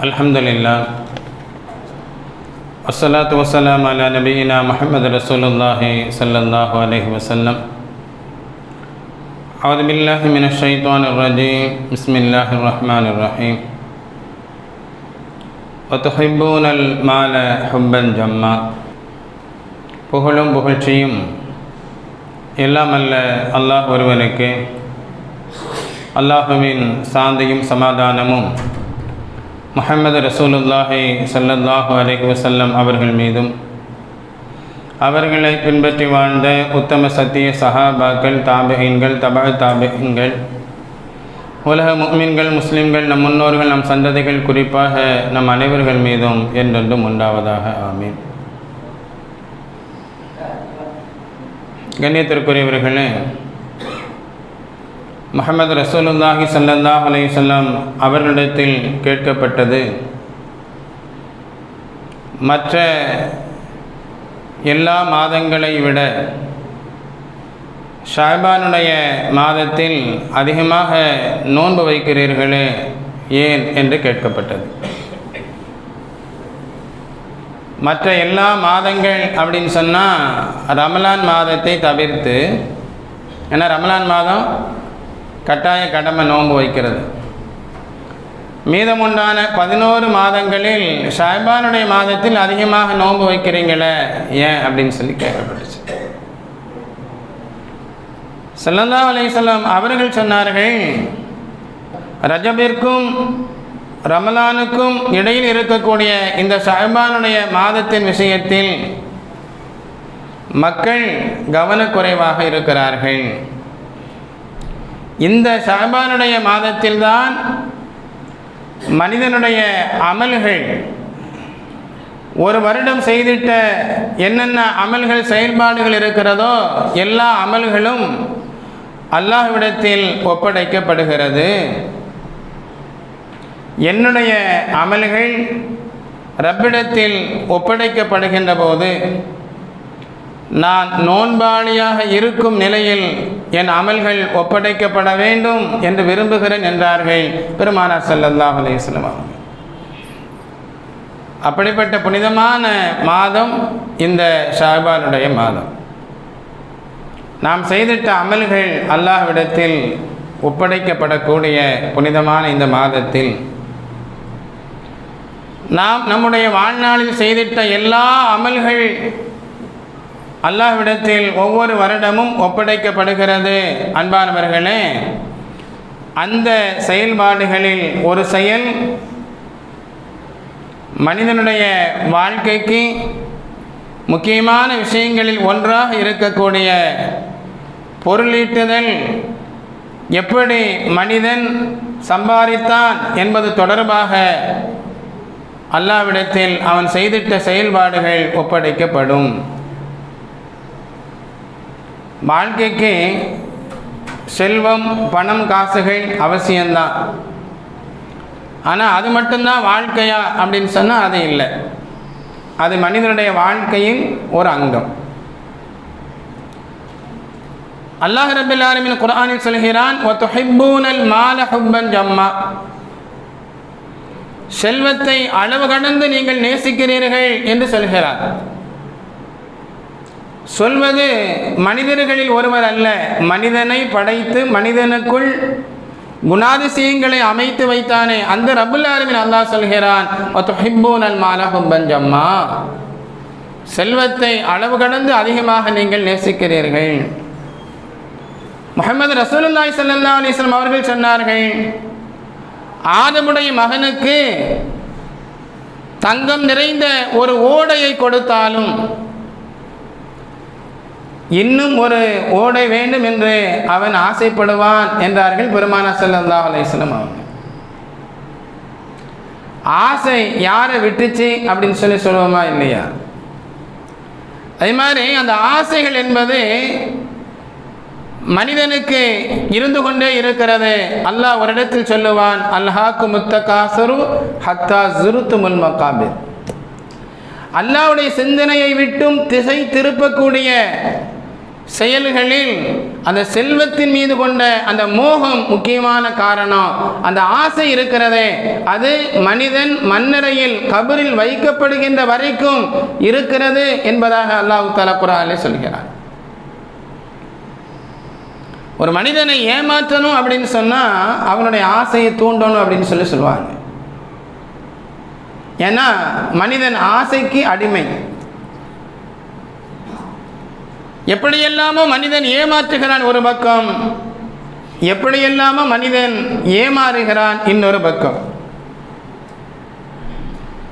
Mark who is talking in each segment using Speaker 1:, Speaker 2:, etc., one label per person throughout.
Speaker 1: الحمد لله والصلاة والسلام على نبينا محمد رسول الله صلى الله عليه وسلم أعوذ بالله من الشيطان الرجيم بسم الله الرحمن الرحيم وتحبون المال حبا جما புகழும் புகழ்ச்சியும் எல்லாம் அல்ல அல்லாஹ் ஒருவனுக்கு அல்லாஹுவின் சாந்தியும் சமாதானமும் முஹம்மது ரசூலுல்லாஹி ஸல்லல்லாஹு அலைஹி வசல்லம் அவர்கள் மீதும் அவர்களை பின்பற்றி வாழ்ந்த உத்தம சத்திய சஹாபாக்கள் தாபகங்கள் தபா தாபகங்கள் உலக முக்மின்கள் முஸ்லிம்கள் நம் முன்னோர்கள் நம் சந்ததிகள் குறிப்பாக நம் அனைவர்கள் மீதும் என்றென்றும் உண்டாவதாக. ஆமீன். கண்ணியத்திற்குரியவர்களே முகமது ரசூலுல்லாஹி ஸல்லல்லாஹு அலைஹி அவர்களிடத்தில் கேட்கப்பட்டது. மற்ற எல்லா மாதங்களை விட ஷாபானுடைய மாதத்தில் அதிகமாக நோன்பு வைக்கிறீர்களே ஏன் என்று கேட்கப்பட்டது. மற்ற எல்லா மாதங்கள் அப்படின்னு சொன்னால் ரமலான் மாதத்தை தவிர்த்து ஏன்னா ரமலான் மாதம் கட்டாய கடமை நோன்பு வைக்கிறது. மீதமுண்டான பதினோரு மாதங்களில் ஷாபானுடைய மாதத்தில் அதிகமாக நோன்பு வைக்கிறீங்களே? ஏன்? அப்படின்னு சொல்லி கேட்கப்பட்டுச்சு. சல்லல்லா அலையம் அவர்கள் சொன்னார்கள் ரஜபிற்கும் ரமலானுக்கும் இடையில் இருக்கக்கூடிய இந்த ஷாபானுடைய மாதத்தின் விஷயத்தில் மக்கள் கவனக்குறைவாக இருக்கிறார்கள். இந்த ஷாபானுடைய மாதத்தில்தான் மனிதனுடைய அமல்கள் ஒரு வருடம் செய்திட்ட என்னென்ன அமல்கள் செயல்பாடுகள் இருக்கிறதோ எல்லா அமல்களும் அல்லாஹ்விடத்தில் ஒப்படைக்கப்படுகிறது. என்னுடைய அமல்கள் ரப்பிடத்தில் ஒப்படைக்கப்படுகின்ற போது நான் நோன்பாளியாக இருக்கும் நிலையில் என் அமல்கள் ஒப்படைக்கப்பட வேண்டும் என்று விரும்புகிறேன் என்றார்கள் பெருமானார் சல்லல்லாஹ் அலையம் அவங்க அப்படிப்பட்ட புனிதமான மாதம் இந்த ஷாபானுடைய மாதம். நாம் செய்திட்ட அமல்கள் அல்லாஹ்விடத்தில் ஒப்படைக்கப்படக்கூடிய புனிதமான இந்த மாதத்தில் நாம் நம்முடைய வாழ்நாளில் செய்திட்ட எல்லா அமல்கள் அல்லாஹ்விடத்தில் ஒவ்வொரு வருடமும் ஒப்படைக்கப்படுகிறது. அன்பானவர்களே அந்த செயல்பாடுகளில் ஒரு செயல் மனிதனுடைய வாழ்க்கைக்கு முக்கியமான விஷயங்களில் ஒன்றாக இருக்கக்கூடிய பொருளீட்டுதல் எப்படி மனிதன் சம்பாதித்தான் என்பது தொடர்பாக அல்லாவிடத்தில் அவன் செய்திட்ட செயல்பாடுகள் ஒப்படைக்கப்படும். வாழ்க்கைக்கு செல்வம் பணம் காசுகள் அவசியம்தான். ஆனால் அது மட்டும்தான் வாழ்க்கையா அப்படின்னு சொன்னால் அது இல்லை. அது மனிதனுடைய வாழ்க்கையின் ஒரு அங்கம். அல்லாஹ் ரபில் ஆலமின் குரானில் சொல்கிறான் மால ஹுப்பன் ஜம்மா. செல்வத்தை அளவு கடந்து நீங்கள் நேசிக்கிறீர்கள் என்று சொல்கிறார். சொல்வது மனிதர்களில் ஒருவர் அல்ல. மனிதனை படைத்து மனிதனுக்குள் குணாதிசயங்களை அமைத்து வைத்தானே. அந்த ரபுல் ஆலமின் அல்லாஹ் சொல்கிறான் ஜம்மா செல்வத்தை அளவு கடந்து அதிகமாக நீங்கள் நேசிக்கிறீர்கள். முகமது ரசூலுல்லாய் சல்லா அலிஸ்லாம் அவர்கள் சொன்னார்கள் ஆதமுடைய மகனுக்கு தங்கம் நிறைந்த ஒரு ஓடையை கொடுத்தாலும் இன்னும் ஒரு ஓடை வேண்டும் என்று அவன் ஆசைப்படுவான் என்றார்கள் பெருமானா ஸல்லல்லாஹு அலையம் அவங்க ஆசை யாரை விட்டுச்சு அப்படின்னு சொல்லி சொல்லுவோமா இல்லையா? அதே மாதிரி அந்த ஆசைகள் என்பது மனிதனுக்கு இருந்து கொண்டே இருக்கிறது. அல்லாஹ் ஒரு இடத்தில் சொல்லுவான் அல்ஹாக்கு முத்த காசரு ஹத்தா ஜுருத்து முல் மக்காபிர் அல்லாவுடைய சிந்தனையை விட்டும் திசை திருப்பக்கூடிய செயல்களில் அந்த செல்வத்தின் மீது கொண்ட அந்த மோகம் முக்கியமான காரணம். அந்த ஆசை இருக்கிறதே. அது மனிதன் மண்ணறையில் கபரில் வைக்கப்படுகின்ற வரைக்கும் இருக்கிறது என்பதாக அல்லாஹு தாலா குரானிலே சொல்கிறார். ஒரு மனிதனை ஏமாற்றணும் அப்படின்னு சொன்னால் அவனுடைய ஆசையை தூண்டணும் அப்படின்னு சொல்லி சொல்லுவாங்க. ஏன்னா மனிதன் ஆசைக்கு அடிமை. எப்படியெல்லாமோ மனிதன் ஏமாற்றுகிறான் ஒரு பக்கம். எப்படியெல்லாமோ மனிதன் ஏமாறுகிறான் இன்னொரு பக்கம்.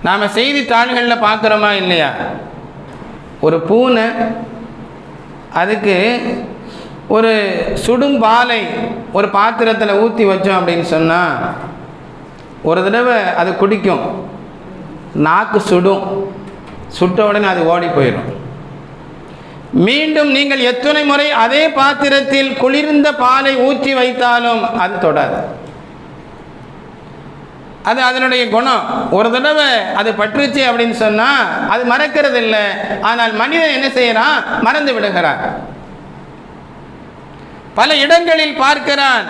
Speaker 1: நாம் செய்தித்தாள்களில் பார்க்குறோமா இல்லையா? ஒரு பூனை அதுக்கு ஒரு சுடும் பாலை ஒரு பாத்திரத்தில் ஊற்றி வச்சோம் அப்படின்னு சொன்னால் ஒரு தடவை அது குடிக்கும். நாக்கு சுடும். சுட்ட உடனே அது ஓடி போயிடும் மீண்டும் நீங்கள் எத்தனை முறை அதே பாத்திரத்தில் குளிர்ந்த பாலை ஊற்றி வைத்தாலும் அது தொடாது. அது அதனுடைய குணம். ஒரு தடவை அது பற்றுச்சு அப்படின்னு சொன்னால் அது மறக்கிறது இல்லை ஆனால் மனிதன் என்ன செய்யறான்? மறந்து விடுகிறான். பல இடங்களில் பார்க்கிறான்.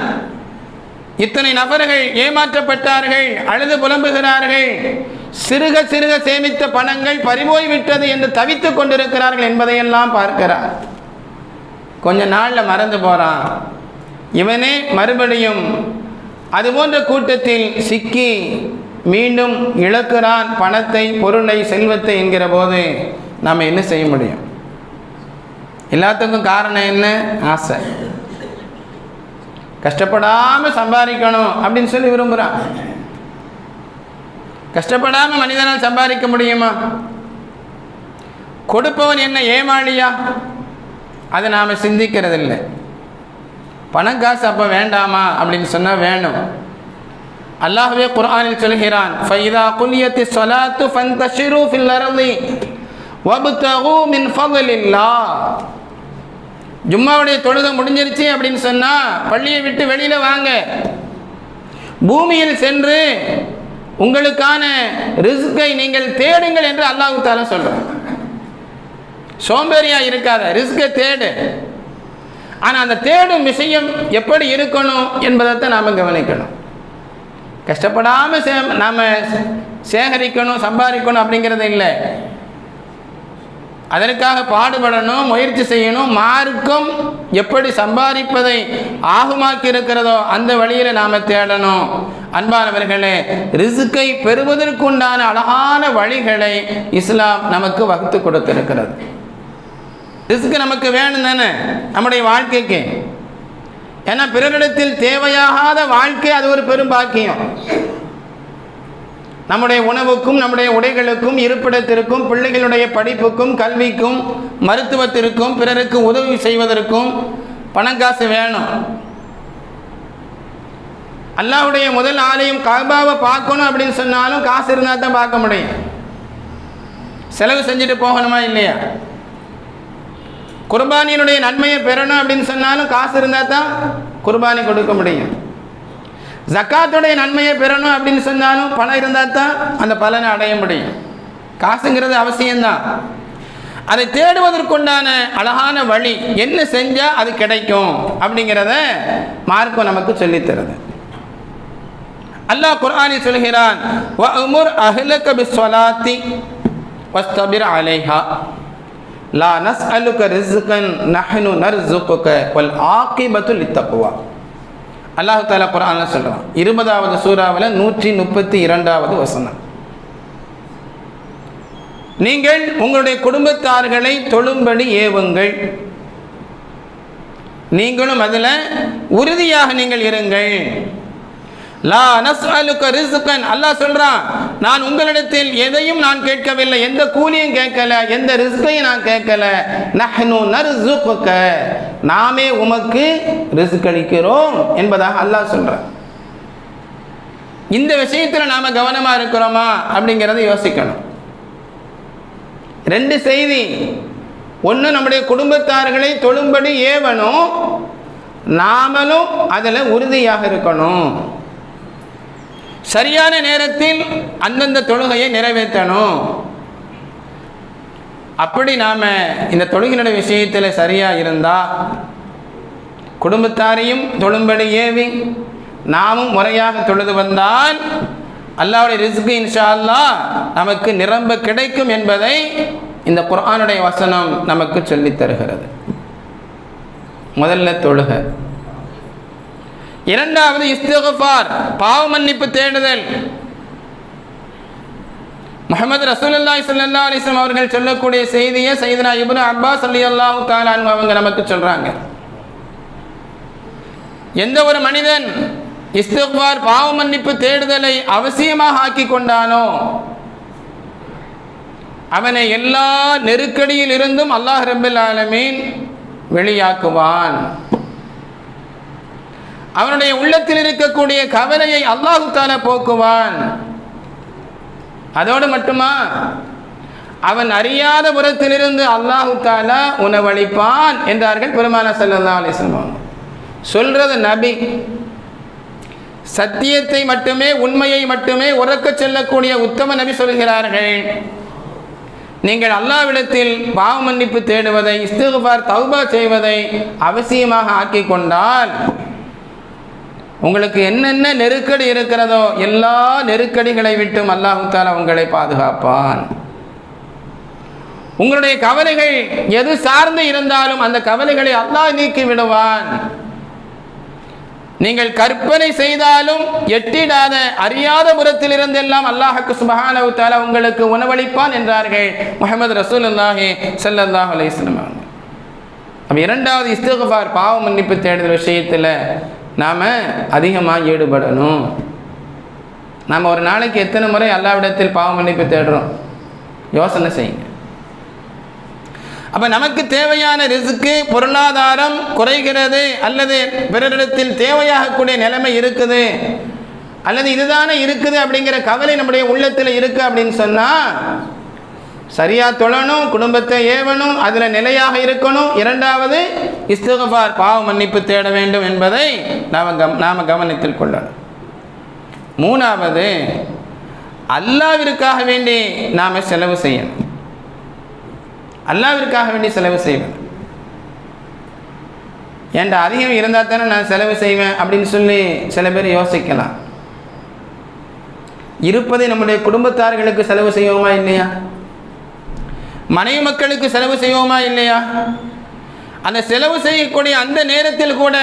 Speaker 1: இத்தனை நபர்கள் ஏமாற்றப்பட்டார்கள் அழுது புலம்புகிறார்கள். சிறுக சிறுக சேமித்த பணங்கள் பறிபோய்விட்டது என்று தவித்துக் கொண்டிருக்கிறார்கள் என்பதையெல்லாம் பார்க்கிறார். கொஞ்ச நாளில் மறந்து போகிறான் இவனே மறுபடியும் அதுபோன்ற கூட்டத்தில் சிக்கி மீண்டும் இழக்கிறான் பணத்தை பொருளை செல்வத்தை என்கிற போது நாம் என்ன செய்ய முடியும்? எல்லாத்துக்கும் காரணம் என்ன? ஆசை. கஷ்டப்படாமல் சம்பாதிக்கணும் அப்படின்னு சொல்லி விரும்புகிறான் கஷ்டப்படாமல் மனிதனால் சம்பாதிக்க முடியுமா? கொடுப்பவன் என்ன ஏமாளியா? அதை நாம் சிந்திக்கிறதில்லை. பணம் காசு அப்போ வேண்டாமா அப்படின்னு சொன்னால் வேணும். அல்லாஹ்வே குர்ஆனில் சொல்கிறான் ஃபைதா குலியத்தி ஸலாத்து ஃபந்தஷிரு ஃபில் அர்தி வப்தகு மின் ஃபضலில்லாஹ் ஜும்மாவுடைய தொழுகை முடிஞ்சிருச்சு அப்படின்னு சொன்னால் பள்ளியை விட்டு வெளியில் வாங்க. பூமியில் சென்று உங்களுக்கான ரிஸ்கை நீங்கள் தேடுங்கள் என்று அல்லாஹு தாலா சொல்கிறான் சோம்பேறியா இருக்காத ரிஸ்கை தேடு. ஆனால் அந்த தேடும் விஷயம் எப்படி இருக்கணும் என்பதைத்தான் நாம் கவனிக்கணும். கஷ்டப்படாமல் சே நாம் சேகரிக்கணும் சம்பாதிக்கணும் அப்படிங்கிறது இல்லை. அதற்காக பாடுபடணும் முயற்சி செய்யணும். மார்க்கம் எப்படி சம்பாதிப்பதை ஆகுமாக்கி இருக்கிறதோ அந்த வழியில் நாம் தேடணும். அன்பானவர்களே ரிசுக்கை பெறுவதற்குண்டான அழகான வழிகளை இஸ்லாம் நமக்கு வகுத்து கொடுத்திருக்கிறது. ரிசுக்கு நமக்கு வேணும் தானே? நம்முடைய வாழ்க்கைக்கு. ஏன்னா பிறரிடத்தில் தேவையாகாத வாழ்க்கை அது ஒரு பெரும் பாக்கியம். நம்முடைய உணவுக்கும் நம்முடைய உடைகளுக்கும் இருப்பிடத்திற்கும் பிள்ளைகளுடைய படிப்புக்கும் கல்விக்கும் மருத்துவத்திற்கும் பிறருக்கு உதவி செய்வதற்கும் பணம் காசு வேணும். அல்லாஹ்வுடைய முதல் ஆலயம் காபாவை பார்க்கணும் அப்படின்னு சொன்னாலும் காசு இருந்தால் தான் பார்க்க முடியும். செலவு செஞ்சுட்டு போகணுமா இல்லையா? குர்பானியினுடைய நன்மையை பெறணும் அப்படின்னு சொன்னாலும் காசு இருந்தால் தான் குர்பானி கொடுக்க முடியும். ஜக்காத்துடைய நன்மையை பெறணும் அப்படின்னு சொன்னாலும் பணம் இருந்தால் தான் அந்த பலனை அடைய முடியும். காசுங்கிறது அவசியம்தான். அதை தேடுவதற்குண்டான அழகான வழி என்ன செஞ்சால் அது கிடைக்கும் அப்படிங்கிறத மார்க்கம் நமக்கு சொல்லித்தருது. அல்லாஹ் குர்ஆனி சொல்கிறான் வஅமுர் அஹ்லக பிஸ்ஸலாத்தி வஸ்தபிர் அலைஹா. லா நஸ்அலுக ரிஸ்கன் நஹ்னு நர்சுகுக வல் ஆகிபத்து லித்தக்வா. அல்லாஹ் தாலா குர்ஆன்ல சொல்கிறான் இருபதாவது சூறாவில் நூற்றி முப்பத்தி இரண்டாவது வசனம். நீங்கள் உங்களுடைய குடும்பத்தார்களை தொழும்படி ஏவுங்கள். நீங்களும் அதில் உறுதியாக நீங்கள் இருங்கள். லா நஸ்அலுக ரிஸ்கன். அல்லாஹ் சொல்றான் நான் உங்களிடத்தில் எதையும் நான் கேட்கவில்லை எந்த கூலியும் கேட்கல எந்த ரிஸ்கையும் நான் கேட்கல. நஹ்னு நர்சுகுக நாமே உமக்கு ரிஸ்க் அளிக்கிறோம் என்பதாக அல்லாஹ் சொல்றான். இந்த விஷயத்தில் நாம் கவனமாக இருக்கிறோமா அப்படிங்கிறத யோசிக்கணும். ரெண்டு செய்தி. ஒன்று நம்முடைய குடும்பத்தார்களை தொழும்படி ஏவணும். நாமளும் அதில் உறுதியாக இருக்கணும். சரியான நேரத்தில் அந்தந்த தொழுகையை நிறைவேற்றணும். அப்படி நாம் இந்த தொழுகினுடைய விஷயத்தில் சரியாக இருந்தால் குடும்பத்தாரையும் தொழும்படி ஏவி நாமும் முறையாக தொழுது வந்தால் அல்லாவுடைய ரிஸ்கு இன்ஷா அல்லாஹ் நமக்கு நிரம்ப கிடைக்கும் என்பதை இந்த குரானுடைய வசனம் நமக்கு சொல்லித் தருகிறது முதல்ல தொழுக. இரண்டாவது இஸ்திகுஃபார் பாவ மன்னிப்பு தேடுதல். முகமது ரசூலுல்லாஹி ஸல்லல்லாஹு அலைஹி வஸல்லம் அவர்கள் சொல்லக்கூடிய செய்தியை சையதுனா இப்னு அப்பாஸ் ரலியல்லாஹு தஆலா அன்ஹு அவங்க நமக்கு சொல்றாங்க. எந்த ஒரு மனிதன் இஸ்திக்பார் பாவ மன்னிப்பு தேடுதலை அவசியமாக ஆக்கி கொண்டானோ அவனை எல்லா நெருக்கடியில் இருந்தும் அல்லாஹ் ரபில் ஆலமீன் வெளியாக்குவான். அவனுடைய உள்ளத்தில் இருக்கக்கூடிய கவலையை அல்லாஹு தாலா போக்குவான். அதோடு மட்டுமா? அவன் அறியாத புறத்திலிருந்து அல்லாஹு தாலா உணவளிப்பான் என்றார்கள் பெருமான சல்லா அலிஸ்லாம் சொல்றது நபி. சத்தியத்தை மட்டுமே உண்மையை மட்டுமே உறக்க சொல்லக்கூடிய உத்தம நபி சொல்கிறார்கள். நீங்கள் அல்லாவிடத்தில் பாவ மன்னிப்பு தேடுவதை இஸ்திகுபார் தௌபா செய்வதை அவசியமாக ஆக்கி கொண்டால் உங்களுக்கு என்னென்ன நெருக்கடி இருக்கிறதோ எல்லா நெருக்கடிகளை விட்டும் அல்லாஹு தாலா உங்களை பாதுகாப்பான். உங்களுடைய கவலைகள் எது சார்ந்து இருந்தாலும் அந்த கவலைகளை அல்லாஹ் நீக்கி விடுவான். நீங்கள் கற்பனை செய்தாலும் எட்டிடாத அறியாத புறத்தில் இருந்தெல்லாம் அல்லாஹுக்கு சுபஹானவு தாலா உங்களுக்கு உணவளிப்பான் என்றார்கள். முகமது ரசூலுல்லாஹி அல்லாஹி அலைஹி அப்போ இரண்டாவது இஸ்தகுபார் பாவ மன்னிப்பு தேடுதல் விஷயத்தில் நாம் அதிகமாக ஈடுபடணும். நாம் ஒரு நாளைக்கு எத்தனை முறை எல்லாவிடத்தில் பாவ மன்னிப்பு தேடுறோம்? யோசனை செய்யுங்க. அப்போ நமக்கு தேவையான ரிஸ்க்கு பொருளாதாரம் குறைகிறது அல்லது பிறரிடத்தில் தேவையாகக்கூடிய நிலைமை இருக்குது. அல்லது இதுதானே இருக்குது அப்படிங்கிற கவலை நம்முடைய உள்ளத்தில் இருக்குது அப்படின்னு சொன்னால் சரியா தொழணும் குடும்பத்தை ஏவணும் அதில் நிலையாக இருக்கணும். இரண்டாவது இஸ்துகபார் பாவ மன்னிப்பு தேட வேண்டும் என்பதை நாம் கம் நாம் கவனத்தில் கொள்ளணும். மூணாவது அல்லாவிற்காக வேண்டி நாம் செலவு செய்யணும். அல்லாவிற்காக வேண்டி செலவு செய்வேன். ஏன்டா அதிகம் இருந்தால் தானே நான் செலவு செய்வேன் அப்படின்னு சொல்லி சில பேர் யோசிக்கலாம். இருப்பதை நம்முடைய குடும்பத்தார்களுக்கு செலவு செய்வோமா இல்லையா? மனைவி மக்களுக்கு செலவு செய்வோமா இல்லையா? அந்த செலவு செய்யக்கூடிய அந்த நேரத்தில் கூட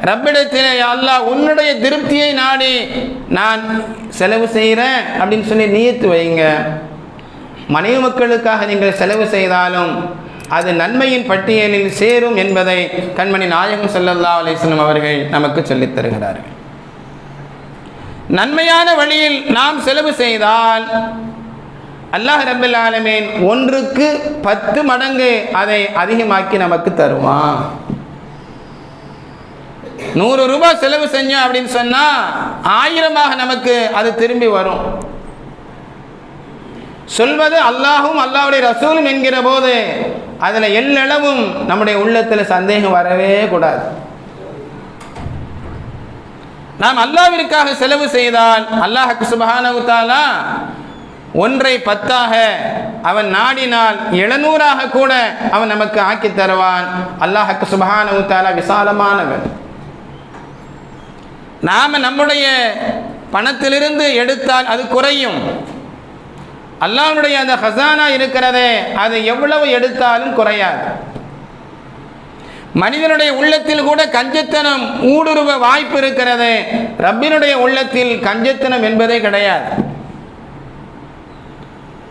Speaker 1: ரப்பிடத்தில் அல்லாஹ் உன்னுடைய திருப்தியை நாடி நான் செலவு செய்கிறேன் அப்படின்னு சொல்லி நியத்து வைங்க. மனைவி மக்களுக்காக நீங்கள் செலவு செய்தாலும் அது நன்மையின் பட்டியலில் சேரும் என்பதை கண்மணி நாயகம் செல்லல்லா அலிஸ்லம் அவர்கள் நமக்கு சொல்லித் தருகிறார்கள். நன்மையான வழியில் நாம் செலவு செய்தால் அல்லாஹ் ரபில் ஆலமேன் ஒன்றுக்கு பத்து மடங்கு அதை அதிகமாக்கி நமக்கு தருவான். நூறு ரூபாய் செலவு செஞ்சோம் அப்படின்னு சொன்னா ஆயிரமாக நமக்கு அது திரும்பி வரும். சொல்வது அல்லாஹும் அல்லாஹ்வுடைய ரசூலும் என்கிற போது அதில் எல்லளவும் நம்முடைய உள்ளத்தில் சந்தேகம் வரவே கூடாது. நாம் அல்லாவிற்காக செலவு செய்தால் அல்லாஹ் சுபஹானஹு ஒன்றை பத்தாக அவன் நாடினால் எழுநூறாக கூட அவன் நமக்கு ஆக்கி தருவான். அல்லாஹக்கு சுபஹானஹு விசாலமானவன். நாம் நம்முடைய பணத்திலிருந்து எடுத்தால் அது குறையும். அல்லாஹனுடைய அந்த ஹசானா இருக்கிறதே அது எவ்வளவு எடுத்தாலும் குறையாது. மனிதனுடைய உள்ளத்தில் கூட கஞ்சத்தனம் ஊடுருவ வாய்ப்பு இருக்கிறது ரப்பினுடைய உள்ளத்தில் கஞ்சத்தனம் என்பதே கிடையாது.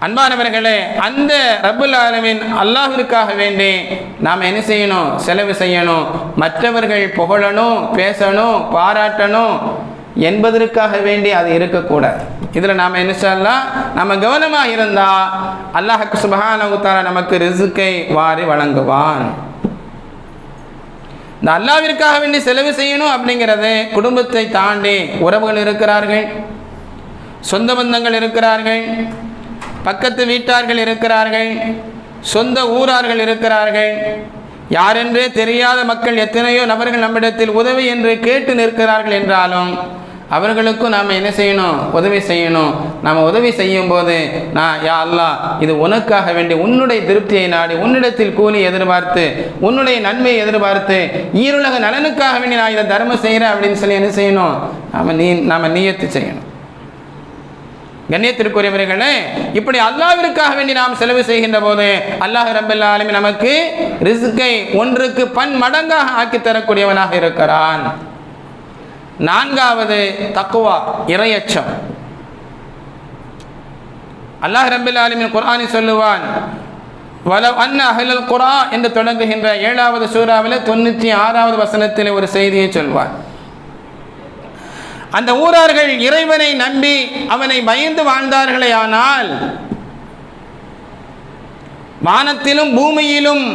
Speaker 1: அன்பானவர்களே அந்த ரப்புல் ஆலமின் அல்லாஹிற்காக வேண்டி நாம் என்ன செய்யணும்? செலவு செய்யணும். மற்றவர்கள் புகழணும் பேசணும் பாராட்டணும் என்பதற்காக வேண்டி அது இருக்கக்கூடாது. இதில் நாம் என்ன சொல்லலாம் நம்ம கவனமாக இருந்தால் அல்லாஹுக்கு சுபஹானகுத்தார நமக்கு ரிசுக்கை வாரி வழங்குவான். இந்த அல்லாவிற்காக வேண்டி செலவு செய்யணும் அப்படிங்கிறது குடும்பத்தை தாண்டி உறவுகள் இருக்கிறார்கள் சொந்த பந்தங்கள் இருக்கிறார்கள் பக்கத்து வீட்டார்கள் இருக்கிறார்கள் சொந்த ஊரார்கள் இருக்கிறார்கள். யாரென்றே தெரியாத மக்கள் எத்தனையோ நபர்கள் நம்மிடத்தில் உதவி என்று கேட்டு நிற்கிறார்கள் என்றாலும் அவர்களுக்கும் நாம் என்ன செய்யணும்? உதவி செய்யணும். நாம் உதவி செய்யும் போது நான் யா அல்லா இது உனக்காக வேண்டி உன்னுடைய திருப்தியை நாடி உன்னிடத்தில் கூலி எதிர்பார்த்து உன்னுடைய நன்மையை எதிர்பார்த்து ஈருலக நலனுக்காக வேண்டி நான் இதை தர்மம் செய்கிறேன் அப்படின்னு சொல்லி என்ன செய்யணும்? நாம் நீ நாம் நியத்து செய்யணும். கண்ணியத்திற்குரியவர்களே இப்படி அல்லாவிற்காக வேண்டி நாம் செலவு செய்கின்ற போது அல்லாஹ் ரபுல்லா ஆலமி நமக்கு ரிஸ்கை ஒன்றுக்கு பன் மடங்காக ஆக்கி தரக்கூடியவனாக இருக்கிறான். நான்காவது தக்குவா இரையச்சம். அல்லாஹ் ரபுல் ஆலமின் சொல்லுவான் வலவ் அன்ன அஹ்லல் குரா என்று தொடங்குகின்ற ஏழாவது சூறாவில் தொண்ணூற்றி ஆறாவது வசனத்தில் ஒரு செய்தியை சொல்வான் அந்த ஊரார்கள் இறைவனை நம்பி அவனை பயந்து வாழ்ந்தார்களே ஆனால் வானத்திலும் பூமியிலும்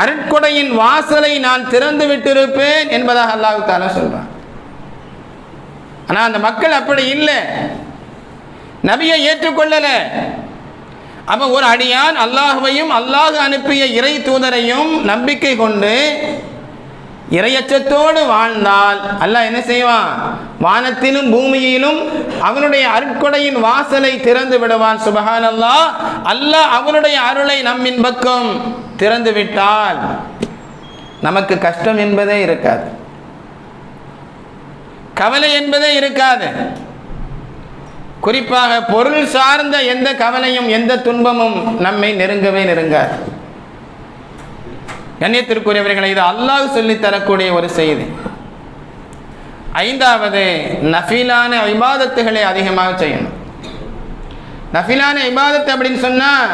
Speaker 1: அருட்கொடையின் வாசலை நான் திறந்து விட்டிருப்பேன் என்பதாக அல்லாவுக்கான தாலா சொல்றான். ஆனால் அந்த மக்கள் அப்படி இல்லை. நபியை ஏற்றுக்கொள்ளலை. அப்போ ஒரு அடியான் அல்லாஹுவையும் அல்லாஹ் அனுப்பிய இறை தூதரையும் நம்பிக்கை கொண்டு இரையச்சத்தோடு வாழ்ந்தால் அல்லாஹ் என்ன செய்வான்? வானத்திலும் பூமியிலும் அவனுடைய அருட்கொடையின் வாசலை திறந்து விடுவான். சுபஹான் அல்லாஹ் அல்லாஹ் அவனுடைய அருளை நம்மின் பக்கம் திறந்து விட்டால் நமக்கு கஷ்டம் என்பதே இருக்காது. கவலை என்பதே இருக்காது. குறிப்பாக பொருள் சார்ந்த எந்த கவலையும் எந்த துன்பமும் நம்மை நெருங்கவே நெருங்காது. கண்ணியத்திற்குரியவர்களை இது அல்லாஹ் சொல்லித் தரக்கூடிய ஒரு செய்தி. ஐந்தாவது நஃபிலான இபாதத்துகளை அதிகமாக செய்யணும். நஃபிலான இபாதத்து அப்படின்னு சொன்னால்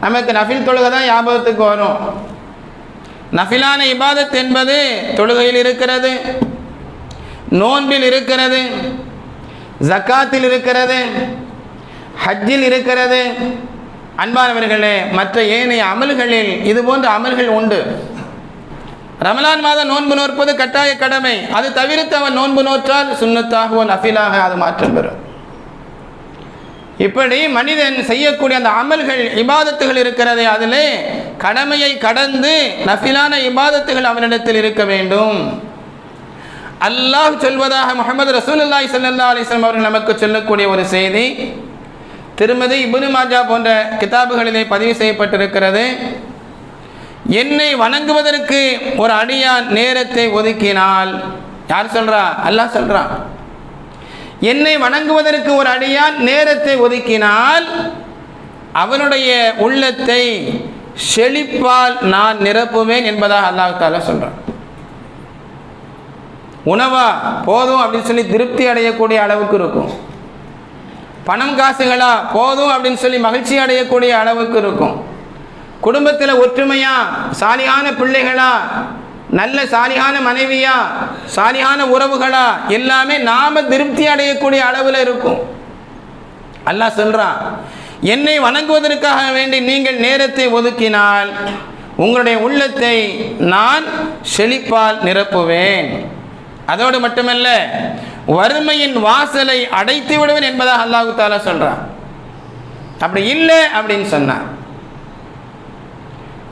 Speaker 1: நமக்கு நஃபில் தொழுகை தான் ஞாபகத்துக்கு வரும். நஃபிலான இபாதத் என்பது தொழுகையில் இருக்கிறது நோன்பில் இருக்கிறது ஜக்காத்தில் இருக்கிறது ஹஜ்ஜில் இருக்கிறது அன்பானவர்களே மற்ற ஏனைய அமல்களில் இதுபோன்ற அமல்கள் உண்டு. ரமலான் மாதம் நோன்பு நோற்பது கட்டாய கடமை. அது தவிர்த்து அவன் நோன்பு நோற்றால் சுண்ணத்தாகவோ நஃபிலாக அது மாற்றம் பெறும். இப்படி மனிதன் செய்யக்கூடிய அந்த அமல்கள் இபாதத்துகள் இருக்கிறதே அதிலே கடமையை கடந்து நஃபிலான இபாதத்துகள் அவனிடத்தில் இருக்க வேண்டும். அல்லாஹ் சொல்வதாக முகமது ரசூல் அல்லாஹ் அலைஹி அவர்கள் நமக்கு சொல்லக்கூடிய ஒரு செய்தி திருமதி இபுனு மாஜா போன்ற கிதாபுகளிலே பதிவு செய்யப்பட்டிருக்கிறது. என்னை வணங்குவதற்கு ஒரு அடியான் நேரத்தை ஒதுக்கினால் யார் சொல்றா? அல்லாஹ் சொல்றான் என்னை வணங்குவதற்கு ஒரு அடியான் நேரத்தை ஒதுக்கினால் அவனுடைய உள்ளத்தை செழிப்பால் நான் நிரப்புவேன் என்பதாக அல்லாஹ் தாலா சொல்றான். உணவா போதும் அப்படின்னு சொல்லி திருப்தி அடையக்கூடிய அளவுக்கு இருக்கும். பணம் காசுகளா? போதும் அப்படின்னு சொல்லி மகிழ்ச்சி அடையக்கூடிய அளவுக்கு இருக்கும். குடும்பத்தில் ஒற்றுமையா? சாலியான பிள்ளைகளா? நல்ல சாலியான மனைவியா? சாலியான உறவுகளா? எல்லாமே நாம திருப்தி அடையக்கூடிய அளவில் இருக்கும். அல்லாஹ் சொல்றான் என்னை வணங்குவதற்காக வேண்டி நீங்கள் நேரத்தை ஒதுக்கினால் உங்களுடைய உள்ளத்தை நான் செழிப்பால் நிரப்புவேன். அதோடு மட்டுமல்ல வறுமையின் வாசலை அடைத்து விடுவேன் என்பதாக அல்லாஹு தாலா சொல்றான். அப்படி இல்லை அப்படின்னு சொன்னான்.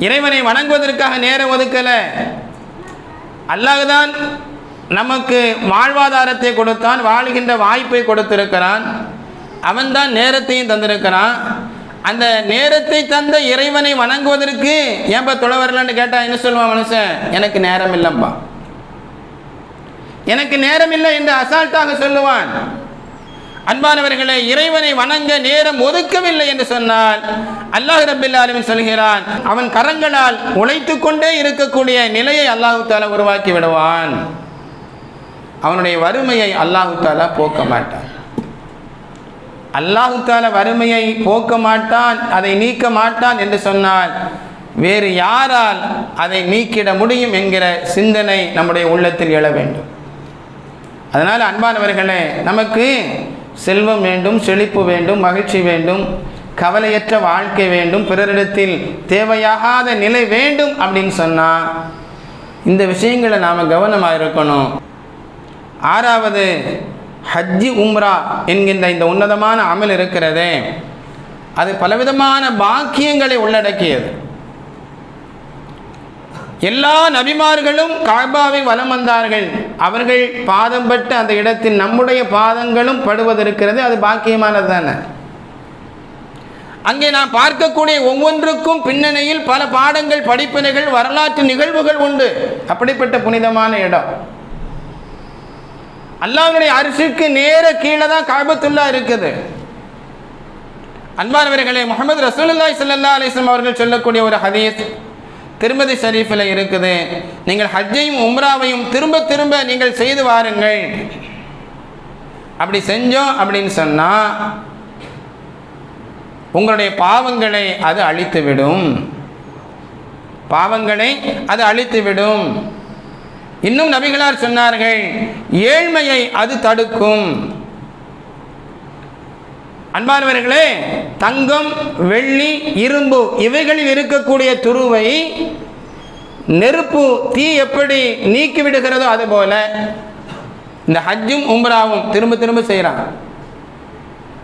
Speaker 1: இறைவனை வணங்குவதற்காக நேரம் ஒதுக்கலை. அல்லாஹுதான் நமக்கு வாழ்வாதாரத்தை கொடுத்தான் வாழ்கின்ற வாய்ப்பை கொடுத்திருக்கிறான். அவன்தான் நேரத்தையும் தந்திருக்கிறான். அந்த நேரத்தை தந்த இறைவனை வணங்குவதற்கு ஏன்பா தொலை வரலன்னு கேட்டால் என்ன சொல்லுவான் மனுஷன்? எனக்கு நேரம் இல்லைப்பா எனக்கு நேரம் இல்லை என்று அசால்ட்டாக சொல்லுவான். அன்பானவர்களை இறைவனை வணங்க நேரம் ஒதுக்கவில்லை என்று சொன்னால் அல்லாஹ் ரபில் சொல்கிறான் அவன் கரங்களால் உழைத்து கொண்டே இருக்கக்கூடிய நிலையை அல்லாஹு தாலா உருவாக்கி விடுவான். அவனுடைய வறுமையை அல்லாஹு தாலா போக்க மாட்டான். அல்லாஹு தாலா வறுமையை போக்க மாட்டான் அதை நீக்க மாட்டான் என்று சொன்னால் வேறு யாரால் அதை நீக்கிட முடியும் என்கிற சிந்தனை நம்முடைய உள்ளத்தில் எழ வேண்டும். அதனால் அன்பானவர்களே நமக்கு செல்வம் வேண்டும் செழிப்பு வேண்டும் மகிழ்ச்சி வேண்டும் கவலையற்ற வாழ்க்கை வேண்டும் பிறரிடத்தில் தேவையாகாத நிலை வேண்டும் அப்படின்னு சொன்னால் இந்த விஷயங்களை நாம் கவனமாக இருக்கணும். ஆறாவது ஹஜ்ஜி உம்ரா என்கின்ற இந்த உன்னதமான அமல் இருக்கிறதே அது பலவிதமான பாக்கியங்களை உள்ளடக்கியது. எல்லா நபிமார்களும் காபாவை வலம் வந்தார்கள். அவர்கள் பாதம் பட்டு அந்த இடத்தில் நம்முடைய பாதங்களும் படுவதற்கிறது அது பாக்கியமானது தானே. அங்கே நாம் பார்க்கக்கூடிய ஒவ்வொன்றுக்கும் பின்னணியில் பல பாடங்கள் படிப்பினைகள் வரலாற்று நிகழ்வுகள் உண்டு. அப்படிப்பட்ட புனிதமான இடம். அல்லாவுடைய அரிசிக்கு நேர கீழே தான் காபத்துள்ளா இருக்குது. அன்பானவர்களே முகமது ரசூலுல்லாஹி ஸல்லல்லாஹு அலிஸ்லாம் அவர்கள் சொல்லக்கூடிய ஒரு ஹதீஸ் திருமதி ஷரீஃபில் இருக்குது. நீங்கள் ஹஜ்ஜையும் உம்ராவையும் திரும்ப திரும்ப நீங்கள் செய்து வாருங்கள். அப்படி செஞ்சோம் அப்படின்னு சொன்னால் உங்களுடைய பாவங்களை அது அழித்துவிடும். பாவங்களை அது அழித்துவிடும். இன்னும் நபிகளார் சொன்னார்கள் ஏழ்மையை அது தடுக்கும். அன்பானவர்களே தங்கம் வெள்ளி இரும்பு இவைகளில் இருக்கக்கூடிய துருவை நெருப்பு தீ எப்படி நீக்கிவிடுகிறதோ அது அதுபோல இந்த ஹஜ்ஜும் உம்ராவும் திரும்ப திரும்ப செய்கிறான்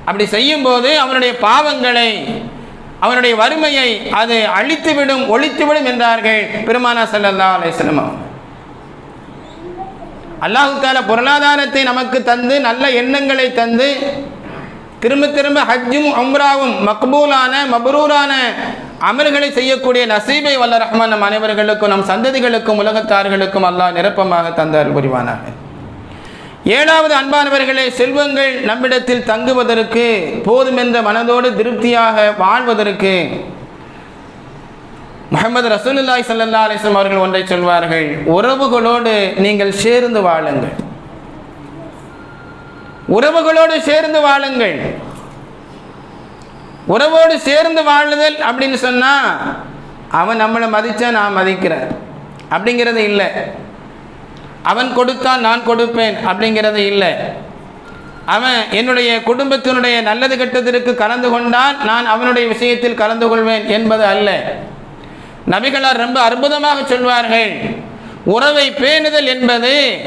Speaker 1: அப்படி செய்யும்போது அவனுடைய பாவங்களை அவனுடைய வறுமையை அது அழித்துவிடும் ஒழித்துவிடும் என்றார்கள் பெருமானா சல்லல்லா அலையம் அவங்க அல்லாஹு தால பொருளாதாரத்தை நமக்கு தந்து நல்ல எண்ணங்களை தந்து திரும்ப திரும்ப ஹஜ்ஜும் உம்ராவும் மக்பூலான மபரூரான அமல்களை செய்யக்கூடிய நசீபை வல்ல ரஹ்மான் நம் அனைவர்களுக்கும் நம் சந்ததிகளுக்கும் உலகத்தார்களுக்கும் அல்லாஹ் நிரப்பமாக தந்தார் புரிவானாக. ஏழாவது அன்பானவர்களே செல்வங்கள் நம்மிடத்தில் தங்குவதற்கு போதுமென்ற மனதோடு திருப்தியாக வாழ்வதற்கு முகமது ரசூலுல்லாய் சல்லா அலிஸ்லாம் அவர்கள் ஒன்றை சொல்வார்கள் உறவுகளோடு நீங்கள் சேர்ந்து வாழுங்கள். உறவுகளோடு சேர்ந்து வாழுங்கள். உறவோடு சேர்ந்து வாழுதல் அப்படின்னு சொன்னால் அவன் நம்மளை மதித்தா நான் மதிக்கிறேன். அப்படிங்கிறது இல்லை. அவன் கொடுத்தால் நான் கொடுப்பேன் அப்படிங்கிறது இல்லை. அவன் என்னுடைய குடும்பத்தினுடைய நல்லது கெட்டதற்கு கலந்து கொண்டால் நான் அவனுடைய விஷயத்தில் கலந்து கொள்வேன் என்பது அல்ல. நபிகளார் ரொம்ப அற்புதமாக சொல்வார்கள். உறவை பேணுதல் என்பது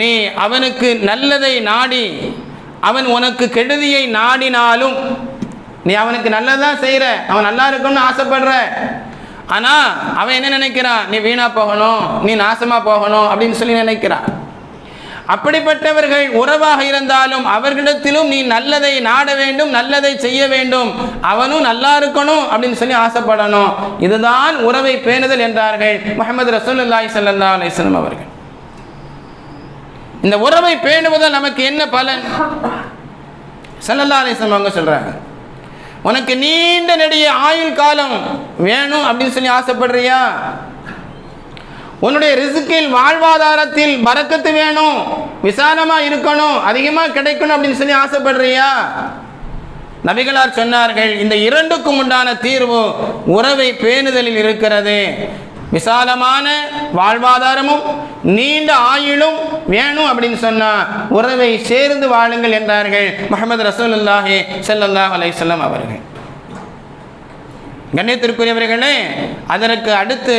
Speaker 1: நீ அவனுக்கு நல்லதை நாடி அவன் உனக்கு கெடுதியை நாடினாலும் நீ அவனுக்கு நல்லதான் செய்கிற அவன் நல்லா இருக்கணும்னு ஆசைப்படுற. ஆனால் அவன் என்ன நினைக்கிறான் நீ வீணா போகணும் நீ நாசமாக போகணும் அப்படின்னு சொல்லி நினைக்கிறான் அப்படிப்பட்டவர்கள் உறவாக இருந்தாலும் அவர்களிடத்திலும் நீ நல்லதை நாட வேண்டும் நல்லதை செய்ய வேண்டும். அவனும் நல்லா இருக்கணும் அப்படின்னு சொல்லி ஆசைப்படணும். இதுதான் உறவை பேணுதல் என்றார்கள் முகமது ரசூலுல்லாஹி ஸல்லல்லாஹு அலைஹி அவர்கள். இந்த உறவை பேணுவதால் நமக்கு என்ன பலன்? ஸல்லல்லாஹு அலைஹி அவங்க சொல்கிறாங்க உனக்கு நீண்ட நெடிய ஆயுள் காலம் வேணும் அப்படின்னு சொல்லி ஆசைப்படுறியா? உன்னுடைய ரிசுக்கில் வாழ்வாதாரத்தில் பறக்கத்து வேணும் விசாலமாக இருக்கணும் அதிகமாக கிடைக்கணும் அப்படின்னு சொல்லி ஆசைப்படுறியா? நபிகளார் சொன்னார்கள் இந்த இரண்டுக்கும் உண்டான தீர்வு உறவை பேணுதலில் இருக்கிறது. விசாலமான வாழ்வாதாரமும் நீண்ட ஆயுளும் வேணும் அப்படின்னு சொன்னால் உறவை சேர்ந்து வாழுங்கள் என்றார்கள் முகமது ரசூலுல்லாஹி ஸல்லல்லாஹு அலைஹி வஸல்லம் அவர்கள். கண்ணியத்திற்குரியவர்களே அதற்கு அடுத்து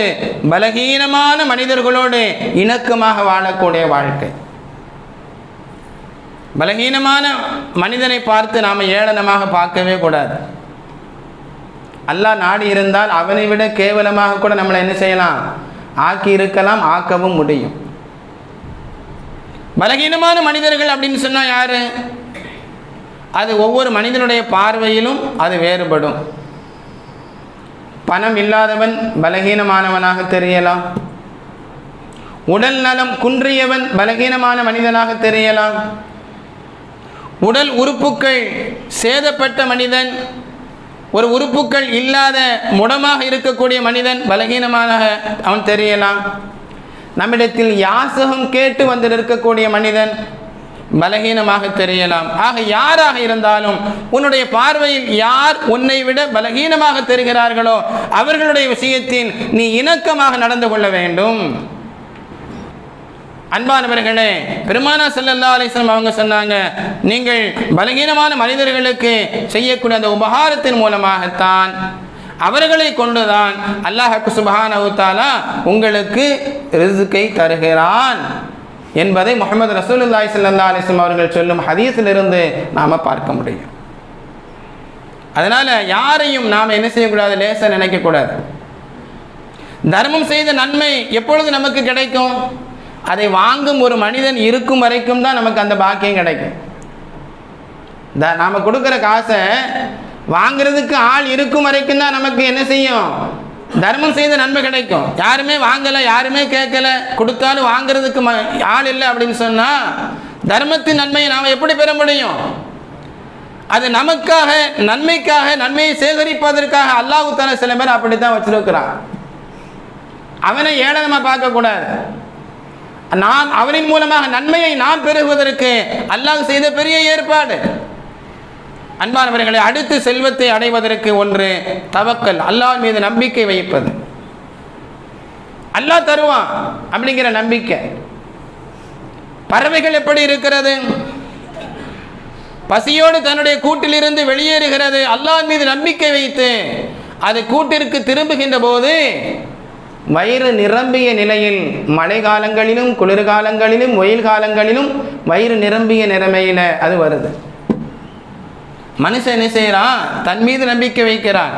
Speaker 1: பலகீனமான மனிதர்களோடு இணக்கமாக வாழக்கூடிய வாழ்க்கை. பலகீனமான மனிதனை பார்த்து நாம் ஏளனமாக பார்க்கவே கூடாது. அல்லாஹ் நாடி இருந்தால் அவனை விட கேவலமாக கூட நம்மளை என்ன செய்யலாம்? ஆக்கி இருக்கலாம் ஆக்கவும் முடியும். பலகீனமான மனிதர்கள் அப்படின்னு சொன்னால் யார்? அது ஒவ்வொரு மனிதனுடைய பார்வையிலும் அது வேறுபடும். பணம் இல்லாதவன் பலகீனமானவனாக தெரியலாம். உடல் நலம் குன்றியவன் பலகீனமான மனிதனாக தெரியலாம். உடல் உறுப்புக்கள் சேதப்பட்ட மனிதன் ஒரு உறுப்புகள் இல்லாத முடமாக இருக்கக்கூடிய மனிதன் பலகீனமாக அவன் தெரியலாம். நம்மிடத்தில் யாசகம் கேட்டு வந்து நிற்கக்கூடிய மனிதன் பலகீனமாக தெரியலாம். ஆக யாராக இருந்தாலும் உன்னுடைய பார்வையில் யார் உன்னை விட பலகீனமாக தெரிகிறார்களோ அவர்களுடைய விஷயத்தில் நீ இணக்கமாக நடந்து கொள்ள வேண்டும். அன்பானவர்களே பெருமானா செல்லல்லா அலிஸ்லாம் அவங்க சொன்னாங்க நீங்கள் பலகீனமான மனிதர்களுக்கு செய்யக்கூடிய அந்த உபகாரத்தின் மூலமாகத்தான் அவர்களை கொண்டுதான் அல்லாஹ் குசுபஹான் உங்களுக்கு ரிசுக்கை தருகிறான். என்பதை முகமது ரசூலுல்லாய் சல்லா அலைஹி அவர்கள் சொல்லும் ஹதீஸிலிருந்து நாம் பார்க்க முடியும். அதனால் யாரையும் நாம் என்ன செய்யக்கூடாது? லேசாக நினைக்கக்கூடாது. தர்மம் செய்த நன்மை எப்பொழுது நமக்கு கிடைக்கும்? அதை வாங்கும் ஒரு மனிதன் இருக்கும் வரைக்கும் தான் நமக்கு அந்த பாக்கியம் கிடைக்கும். த நாம் கொடுக்குற காசை வாங்குறதுக்கு ஆள் இருக்கும் வரைக்கும் தான் நமக்கு என்ன செய்யும்? தர்மம் செய்த நன்மை கிடைக்கும். யாருமே வாங்கலை யாருமே கேட்கல கொடுத்தாலும் வாங்குறதுக்கு ம ஆள் இல்லை அப்படின்னு சொன்னால் தர்மத்தின் நன்மையை நாம் எப்படி பெற முடியும்? அது நமக்காக நன்மைக்காக நன்மையை சேகரிப்பதற்காக அல்லாஹு தாலா சில பேர் அப்படி தான் வச்சிருக்கிறான். அவனை ஏளனமாக பார்க்கக்கூடாது. நான் அவனின் மூலமாக நன்மையை நாம் பெறுவதற்கு அல்லாஹ் செய்த பெரிய ஏற்பாடு. அன்பானவர்களை அடுத்து செல்வத்தை அடைவதற்கு ஒன்று தவக்கல் அல்லாஹ் மீது நம்பிக்கை வைப்பது. அல்லாஹ் தருவான் அப்படிங்கிற நம்பிக்கை. பறவைகள் எப்படி இருக்கிறது? பசியோடு தன்னுடைய கூட்டிலிருந்து வெளியேறுகிறது. அல்லாஹ் மீது நம்பிக்கை வைத்து அது கூட்டிற்கு திரும்புகின்ற போது வயிறு நிரம்பிய நிலையில் மழை காலங்களிலும் குளிர்காலங்களிலும் வெயில் காலங்களிலும் வயிறு நிரம்பிய நிலைமையில் அது வருது. மனுஷன் என்ன செய்கிறான் தன் மீது நம்பிக்கை வைக்கிறான்.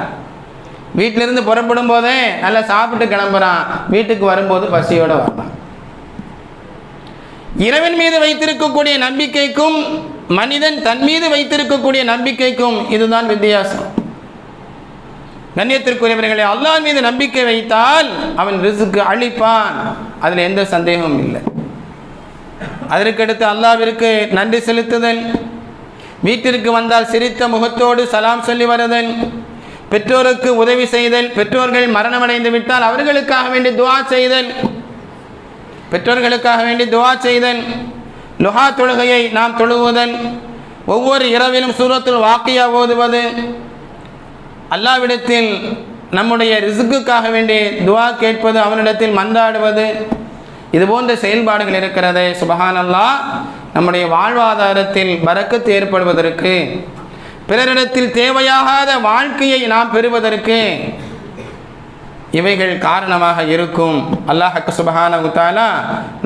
Speaker 1: வீட்டிலிருந்து புறப்படும் போதே நல்லா சாப்பிட்டு கிளம்புறான். வீட்டுக்கு வரும்போது பசியோடு வரலாம் இறைவன் மீது வைத்திருக்கக்கூடிய நம்பிக்கைக்கும் மனிதன் தன் மீது வைத்திருக்கக்கூடிய நம்பிக்கைக்கும் இதுதான் வித்தியாசம். கண்ணியத்திற்குரியவர்களை அல்லாஹ் மீது நம்பிக்கை வைத்தால் அவன் ரிசுக்கு அழிப்பான் அதில் எந்த சந்தேகமும் இல்லை. அதற்கடுத்து அல்லாவிற்கு நன்றி செலுத்துதல் வீட்டிற்கு வந்தால் சிரித்த முகத்தோடு சலாம் சொல்லி வருதல் பெற்றோருக்கு உதவி செய்தல் பெற்றோர்கள் மரணமடைந்து விட்டால் அவர்களுக்காக வேண்டி துவா செய்தல் பெற்றோர்களுக்காக வேண்டி துவா செய்தல் லுஹா தொழுகையை நாம் தொழுவதன் ஒவ்வொரு இரவிலும் சூரத்தில் வாக்கியா ஓதுவது அல்லாவிடத்தில் நம்முடைய ரிசுக்குக்காக வேண்டி துவா கேட்பது அவனிடத்தில் மந்தாடுவது இது போன்ற செயல்பாடுகள் இருக்கிறது. சுபஹானல்லா நம்முடைய வாழ்வாதாரத்தில் பறக்கத்து ஏற்படுவதற்கு பிறரிடத்தில் தேவையாகாத வாழ்க்கையை நாம் பெறுவதற்கு இவைகள் காரணமாக இருக்கும். அல்லாஹக்கு சுபஹான உத்தாலா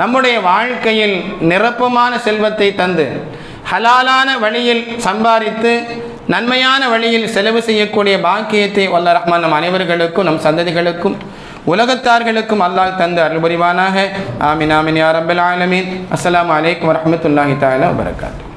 Speaker 1: நம்முடைய வாழ்க்கையில் நிரப்பமான செல்வத்தை தந்து ஹலாலான வழியில் சம்பாதித்து நன்மையான வழியில் செலவு செய்யக்கூடிய பாக்கியத்தை வல்ல ரஹ்மான் நம் அனைவர்களுக்கும் நம் சந்ததிகளுக்கும் உலகத்தார்களுக்கும் அல்லாஹ் தந்து அருள்புரிவானாக. ஆமின் ஆமின் யா ரப்பல் ஆலமீன். அஸ்லாம் வலைக்கம் வரமத்துல்லாஹி தாலா வரகாத்து